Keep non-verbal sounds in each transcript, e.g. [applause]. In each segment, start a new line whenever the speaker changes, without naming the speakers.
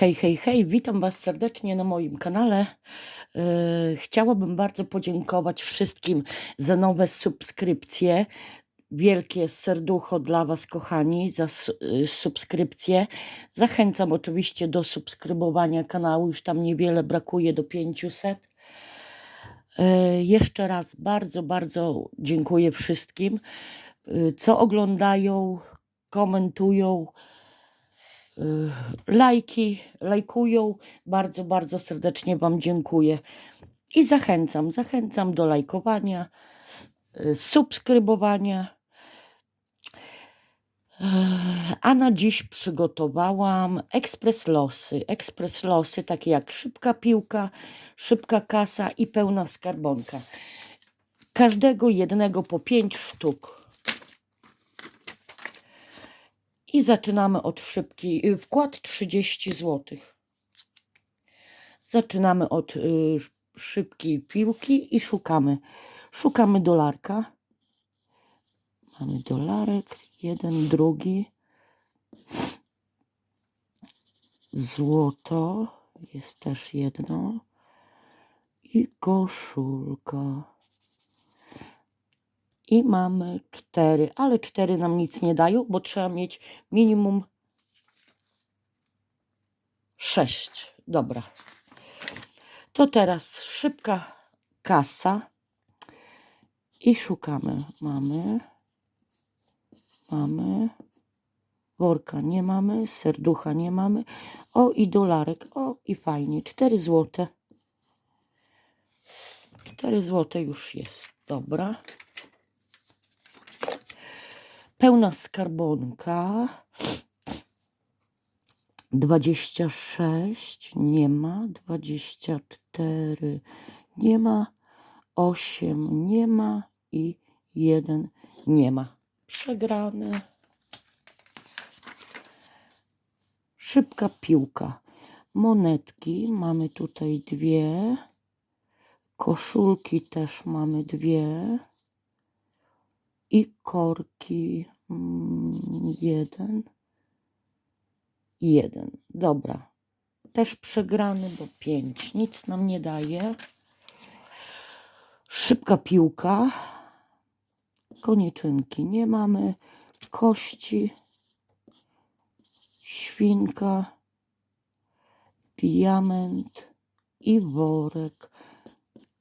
Hej, hej, hej, witam Was serdecznie na moim kanale. Yy, Chciałabym bardzo podziękować wszystkim za nowe subskrypcje. Wielkie serducho dla Was, kochani, za yy, subskrypcje. Zachęcam oczywiście do subskrybowania kanału, już tam niewiele brakuje do 500. Yy, Jeszcze raz bardzo, bardzo dziękuję wszystkim, yy, co oglądają, komentują y, lajki, lajkują. Bardzo, bardzo serdecznie Wam dziękuję. I zachęcam, zachęcam do lajkowania, y, subskrybowania. Ech, A na dziś przygotowałam ekspres losy. Ekspres losy, takie jak szybka piłka, szybka kasa i pełna skarbonka. Każdego jednego po pięć sztuk. I zaczynamy od szybkiej. y, Wkład 30 zł. Zaczynamy od y, sz- szybkiej piłki i szukamy. Szukamy dolarka. Mamy dolarek, jeden, drugi. Złoto jest też jedno. I koszulka. I mamy cztery, ale cztery nam nic nie dają, bo trzeba mieć minimum sześć. Dobra. To teraz szybka kasa i szukamy. Mamy, mamy, worka nie mamy, serducha nie mamy. O i dolarek, o i fajnie, cztery złote. Cztery złote już jest, dobra. Pełna skarbonka. 26 nie ma, 24 nie ma, 8 nie ma i 1 nie ma. Przegrany. Szybka piłka. Monetki mamy tutaj dwie. Koszulki też mamy dwie. I korki mm, jeden. Jeden. Dobra. Też przegrany, bo pięć. Nic nam nie daje. Szybka piłka. Konieczynki nie mamy. Kości. Świnka. Diament. I worek.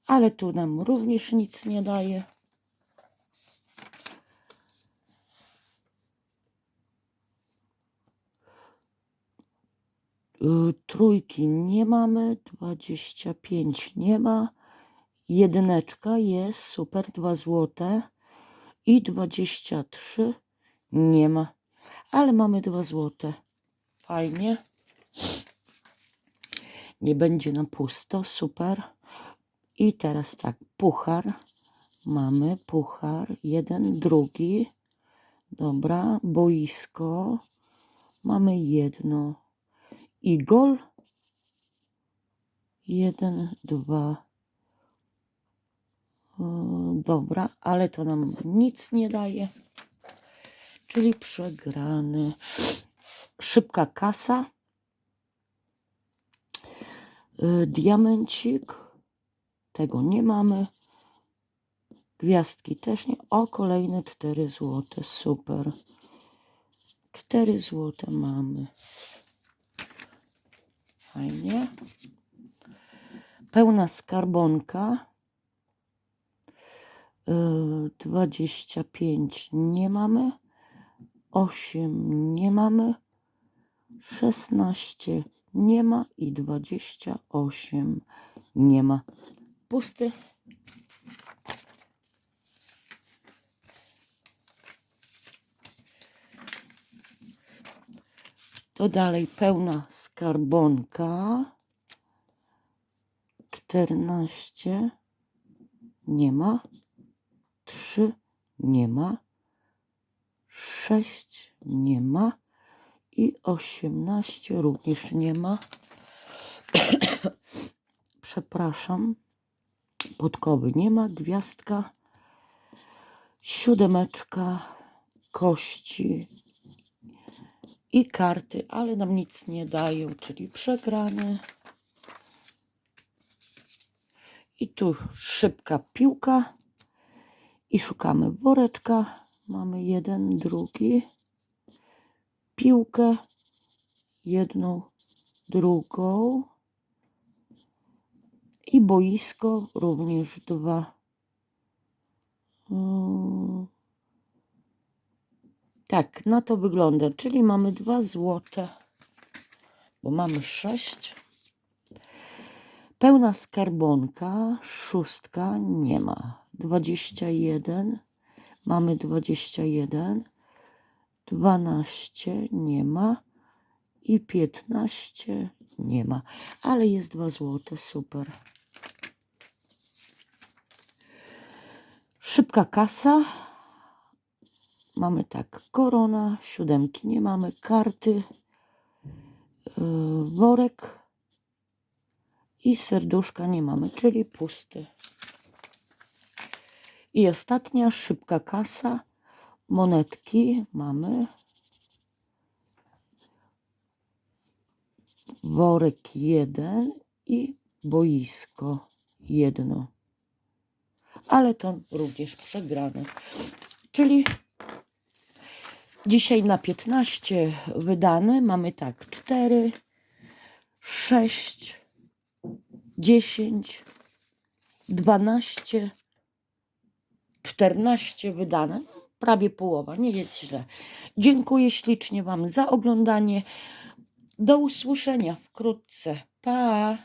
Ale tu nam również nic nie daje. Trójki nie mamy, 25 nie ma, jedyneczka jest, super, 2 złote. I 23 nie ma, ale mamy 2 złote, fajnie, nie będzie na pusto, super. I teraz tak, puchar, mamy puchar, jeden, drugi, dobra, boisko, mamy jedno, i gol. Jeden, dwa. Dobra, ale to nam nic nie daje. Czyli przegrany. Szybka kasa. Y, Diamencik. Tego nie mamy. Gwiazdki też nie. O, kolejne 4 złote. Super. 4 złote mamy. Fajnie. Pełna skarbonka. Yy, 25 nie mamy. 8 nie mamy. 16 nie ma i 28 nie ma. Pusty. To dalej pełna skarbonka. 14 nie ma. 3 nie ma. 6 nie ma. I 18 również nie ma. [coughs] Przepraszam. Podkowy nie ma. Gwiazdka. Siódemeczka. Kości i karty, ale nam nic nie dają, czyli przegrane. I tu szybka piłka i szukamy woreczka. Mamy jeden, drugi, piłkę, jedną, drugą i boisko również dwa. Tak, na to wygląda, czyli mamy dwa złote, bo mamy sześć. Pełna skarbonka, szóstka nie ma. 21, mamy 21, 12 nie ma i 15 nie ma, ale jest dwa złote, super. Szybka kasa. Mamy tak, korona, siódemki nie mamy, karty, yy, worek i serduszka nie mamy, czyli pusty. I ostatnia szybka kasa, monetki mamy, worek jeden i boisko jedno. Ale to również przegrane. Czyli dzisiaj na 15 wydane mamy tak 4, 6, 10, 12, 14 wydane. Prawie połowa, nie jest źle. Dziękuję ślicznie Wam za oglądanie. Do usłyszenia wkrótce. Pa!